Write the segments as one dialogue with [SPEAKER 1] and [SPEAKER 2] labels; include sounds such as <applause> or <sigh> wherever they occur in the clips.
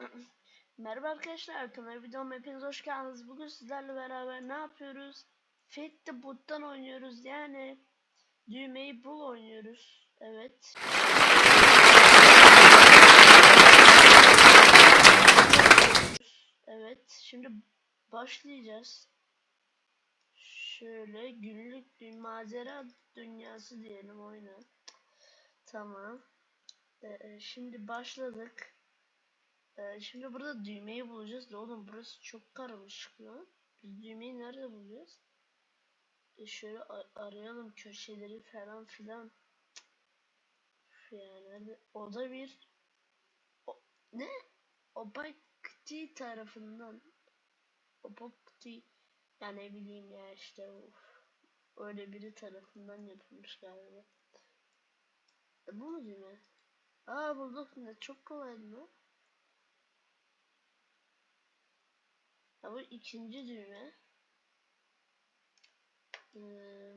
[SPEAKER 1] <clears throat> Merhaba arkadaşlar kanalıma videoma hepiniz hoş geldiniz. Bugün sizlerle beraber ne yapıyoruz? Fate the Boot'tan oynuyoruz yani düğmeyi bul oynuyoruz. Evet. Evet şimdi başlayacağız. Şöyle günlük bir macera dünyası diyelim oyuna. Tamam. Ee, şimdi başladık. Ee, şimdi burada düğmeyi bulacağız da oğlum burası çok karmaşık lan. Biz düğmeyi nerede bulacağız? E şöyle arayalım köşeleri falan filan. Üf ya nerede? O da bir o, ne? Opacity tarafından Opacity yani ne bileyim ya işte of. Öyle biri tarafından yapılmış galiba. E, bu mu düğme? Aa bulduk ne çok kolaydı lan. Ha, bu ikinci düğme. Ee,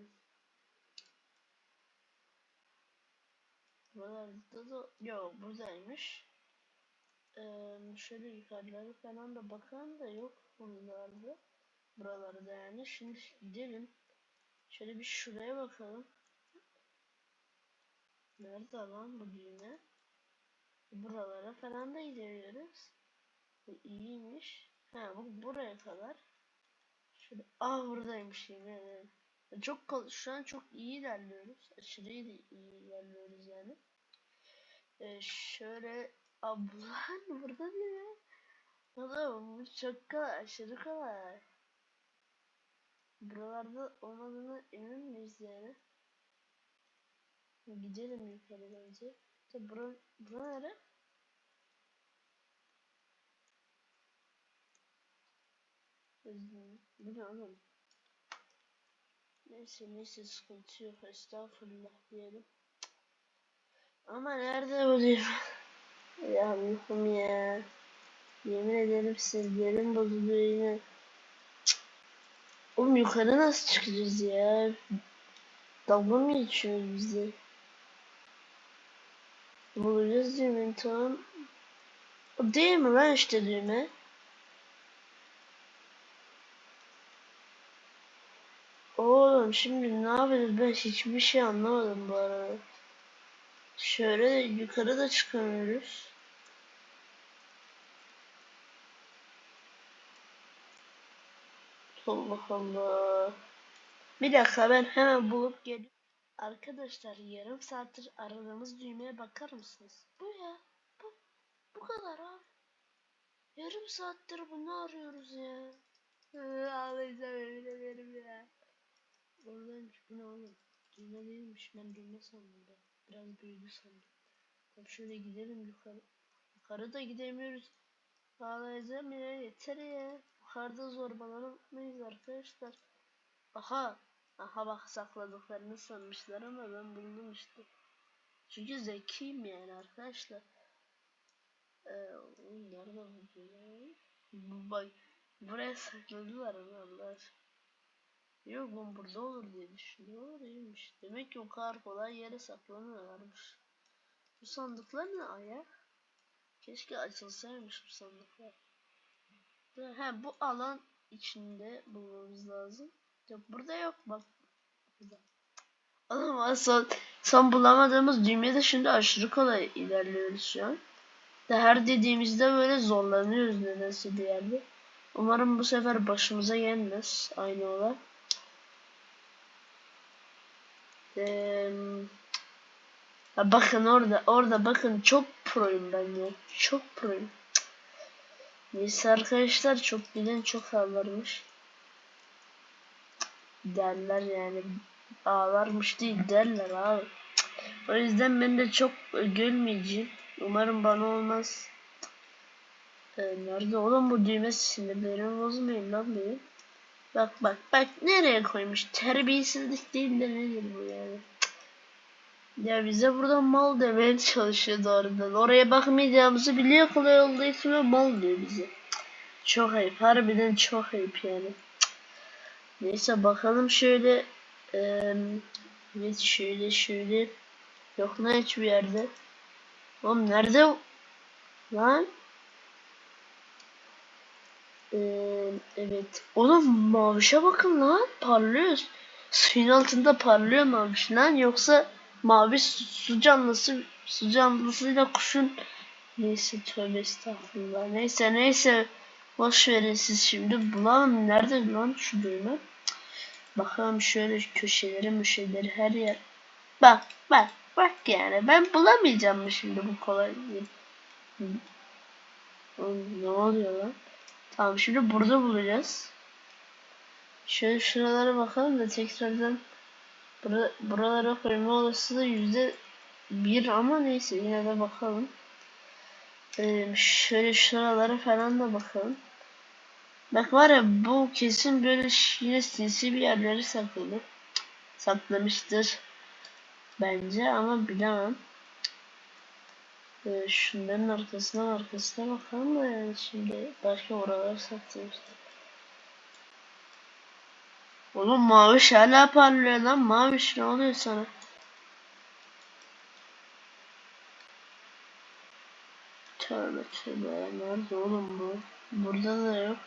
[SPEAKER 1] buralarda da yok buradaymış. Ee, şöyle yukarıları falan da bakan da yok buralarda. Buralarda yani. Şimdi gidelim. Şöyle bir şuraya bakalım. Nerede lan bu düğme? Buralara falan da gidiyoruz. Bu iyiymiş. Ha bu buraya kadar. Şöyle ah buradaymış yine. Çok şu an çok iyi ilerliyoruz. Aşırı iyi, iyi ilerliyoruz yani. Ee, şöyle ablan <laughs> burada mi? Oğlum bu çok kolay, aşırı kolay. Buralarda olmadığına emin miyiz yani? Gidelim yukarı. Tabi bura, bura nere? Bu ne oğlum? Neyse neyse sıkıntı yok estağfurullah diyelim. Ama nerede bu diyor? ya uykum ya. Yemin ederim sinirlerim bozuluyor yine. Oğlum yukarı nasıl çıkacağız ya? Dalga mı geçiyoruz bizi? Bulacağız düğmeyi tamam. Değil mi lan işte düğme? Oğlum şimdi ne yapacağız ben hiçbir şey anlamadım bu arada. Şöyle yukarı da çıkamıyoruz. Allah Allah. Bir dakika ben hemen bulup geliyorum. Arkadaşlar yarım saattir aradığımız düğmeye bakar mısınız? Bu ya. Bu, bu kadar abi. Yarım saattir bunu arıyoruz ya. Ağlayacağım emin ederim ya. Oradaymış bu ne oğlum? Düğme değilmiş ben düğme sandım da. Biraz büyüdü sandım. Tabi şöyle gidelim yukarı. Yukarı da gidemiyoruz. Ağlayacağım ya yeter ya. Yukarıda zorbalanamayız arkadaşlar. Aha. Aha bak sakladıklarını sanmışlar ama ben buldum işte. Çünkü zekiyim yani arkadaşlar. Ee, nerede bu bak buraya sakladılar ama Allah aşkına. Yok bu burada olur diye düşünüyor. İyiymiş. Demek ki o kadar kolay yere saklanıyorlarmış. Bu sandıklar ne ayak? Keşke açılsaymış bu sandıklar. He bu alan içinde bulmamız lazım. Yok burada yok bak. Burada. Ama son, son bulamadığımız düğmede şimdi aşırı kolay ilerliyoruz şu an. De her dediğimizde böyle zorlanıyoruz nedense bir. Umarım bu sefer başımıza gelmez aynı olay. Ee, bakın orada orada bakın çok proyum ben ya. Çok proyum. Neyse arkadaşlar çok bilen çok ağlarmış. Derler yani. Ağlarmış değil derler abi. O yüzden ben de çok gülmeyeceğim. Umarım bana olmaz. Ee, nerede oğlum bu düğme sinirlerimi bozmayın lan benim. Bak bak bak nereye koymuş. Terbiyesizlik değil de nedir bu yani. Ya bize burada mal demeye çalışıyor doğrudan. Oraya bakmayacağımızı biliyor kolay olduğu için mal diyor bize. Çok ayıp. Harbiden çok ayıp yani. Neyse bakalım şöyle. Evet şöyle şöyle. Yok lan hiçbir yerde. Oğlum nerede? Lan. Ee, evet. Oğlum mavişe bakın lan. Parlıyor. Suyun altında parlıyor maviş lan. Yoksa mavi su, su canlısı su canlısıyla kuşun neyse tövbe estağfurullah. Neyse neyse. Boş verin siz şimdi. Bulalım. Nerede lan şu düğme? Bakalım şöyle köşeleri müşeleri her yer. Bak bak bak yani ben bulamayacağım mı şimdi bu kolay Ne oluyor lan? Tamam şimdi burada bulacağız. Şöyle şuralara bakalım da tekrardan bura, buralara koyma olasılığı yüzde bir ama neyse yine de bakalım. Ee, şöyle şuralara falan da bakalım. Bak var ya bu kesin böyle yine sinsi bir yerleri sakladı. Saklamıştır. Bence ama bilemem. Ee, şunların arkasına arkasına bakalım da yani şimdi başka oralar saklamıştır. Oğlum maviş hala parlıyor lan. Maviş ne oluyor sana? Tövbe tövbe. Nerede oğlum bu? Burada da yok.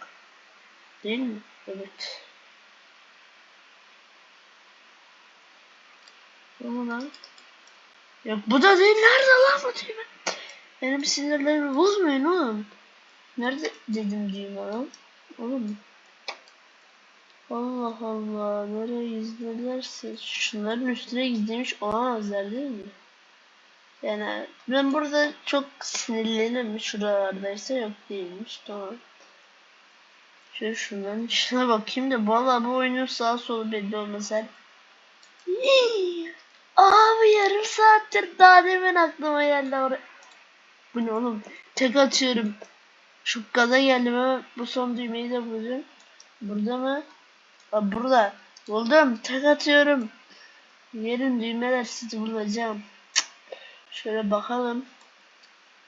[SPEAKER 1] Değil mi? Evet. Bu mu lan? Yok bu da değil. Nerede lan bu düğme? Benim sinirlerimi bozmayın oğlum. Nerede dedim düğme lan? Oğlum. Allah Allah. Nereye izlerlerse şunların üstüne gizlemiş olamazlar değil mi? Yani ben burada çok sinirlenirim. Şuralardaysa yok değilmiş. Tamam. Şöyle şunların içine bakayım da valla bu oyunun sağ solu belli olmaz. Her... Abi yarım saattir daha demin aklıma geldi oraya. Bu ne oğlum? Tek atıyorum. Şu gaza geldim ama bu son düğmeyi de bulacağım. Burada mı? Aa, burada. Buldum. Tek atıyorum. Yerin düğmeler sizi bulacağım. Şöyle bakalım.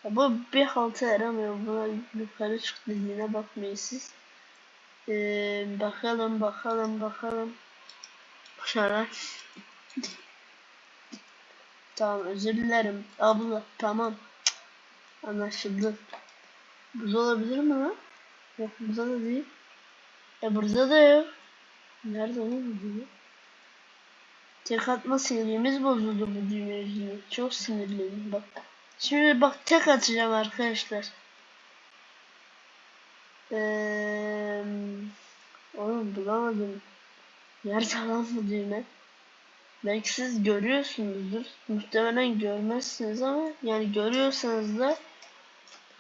[SPEAKER 1] Ya bu bir halta yaramıyor. Buna yukarı çık dediğine bakmayın siz. Ee, bakalım bakalım bakalım. Şöyle. Tamam özür dilerim. Abla tamam. Anlaşıldı. Burada olabilir mi lan? Yok burada da değil. E burada da yok. Nerede oğlum bu düğme? Tek atma sinirimiz bozuldu bu düğme yüzünden. Çok sinirliyim bak. Şimdi bak tek atacağım arkadaşlar. Eee... Oğlum bulamadım. Nerede lan bu düğme? Belki siz görüyorsunuzdur. Muhtemelen görmezsiniz ama yani görüyorsanız da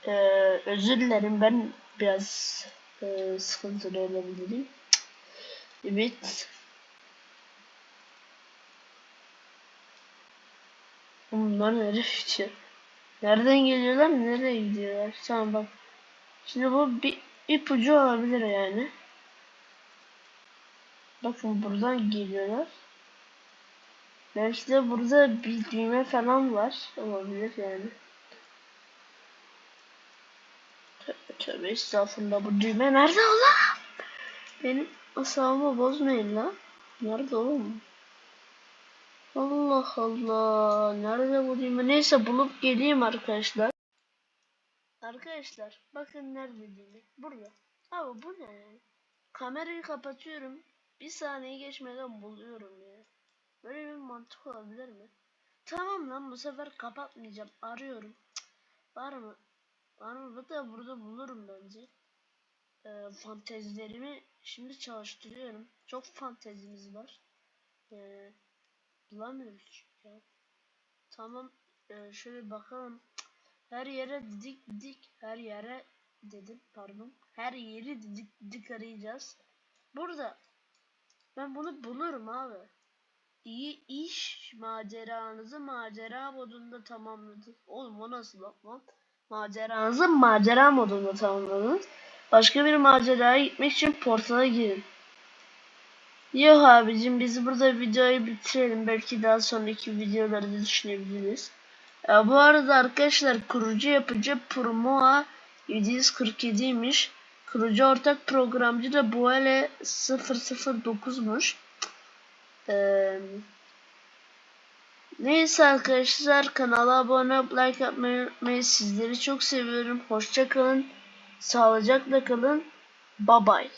[SPEAKER 1] eee, özür dilerim ben biraz eee, sıkıntılı olabilirim. Evet. Bunlar nereye gidiyor? Nereden geliyorlar? Nereye gidiyorlar? Tamam bak. Şimdi bu bir ipucu olabilir yani. Bakın buradan geliyorlar. Belki de burada bir düğme falan var. Olabilir yani. Tövbe tövbe estağfurullah bu düğme nerede oğlum? Benim asabımı bozmayın lan. Nerede oğlum? Allah Allah. Nerede bu düğme? Neyse bulup geleyim arkadaşlar. Arkadaşlar bakın nerede düğme. Burada. Abi bu ne? Kamerayı kapatıyorum. Bir saniye geçmeden buluyorum ya. Böyle bir mantık olabilir mi? Tamam lan bu sefer kapatmayacağım. Arıyorum. Cık, Var mı? Var mı? Bu da burada bulurum bence. Ee, fantezilerimi şimdi çalıştırıyorum. Çok fantezimiz var. Ee, bulamıyoruz ya. Tamam. Ee, şöyle bakalım. Cık, Her yere dik dik. Her yere dedim pardon. Her yeri dik dik arayacağız. Burada. Ben bunu bulurum abi. İyi iş maceranızı macera modunda tamamladınız. Oğlum o nasıl lan? Maceranızı macera modunda tamamladınız. Başka bir maceraya gitmek için portala girin. Yok abicim biz burada videoyu bitirelim. Belki daha sonraki videolarda düşünebiliriz. Ya bu arada arkadaşlar kurucu yapıcı Promoa 747'ymiş. Kurucu ortak programcı da Buale 009'muş. Neyse arkadaşlar kanala abone olup like atmayı unutmayın. Sizleri çok seviyorum. Hoşça kalın. Sağlıcakla kalın. Bye bye.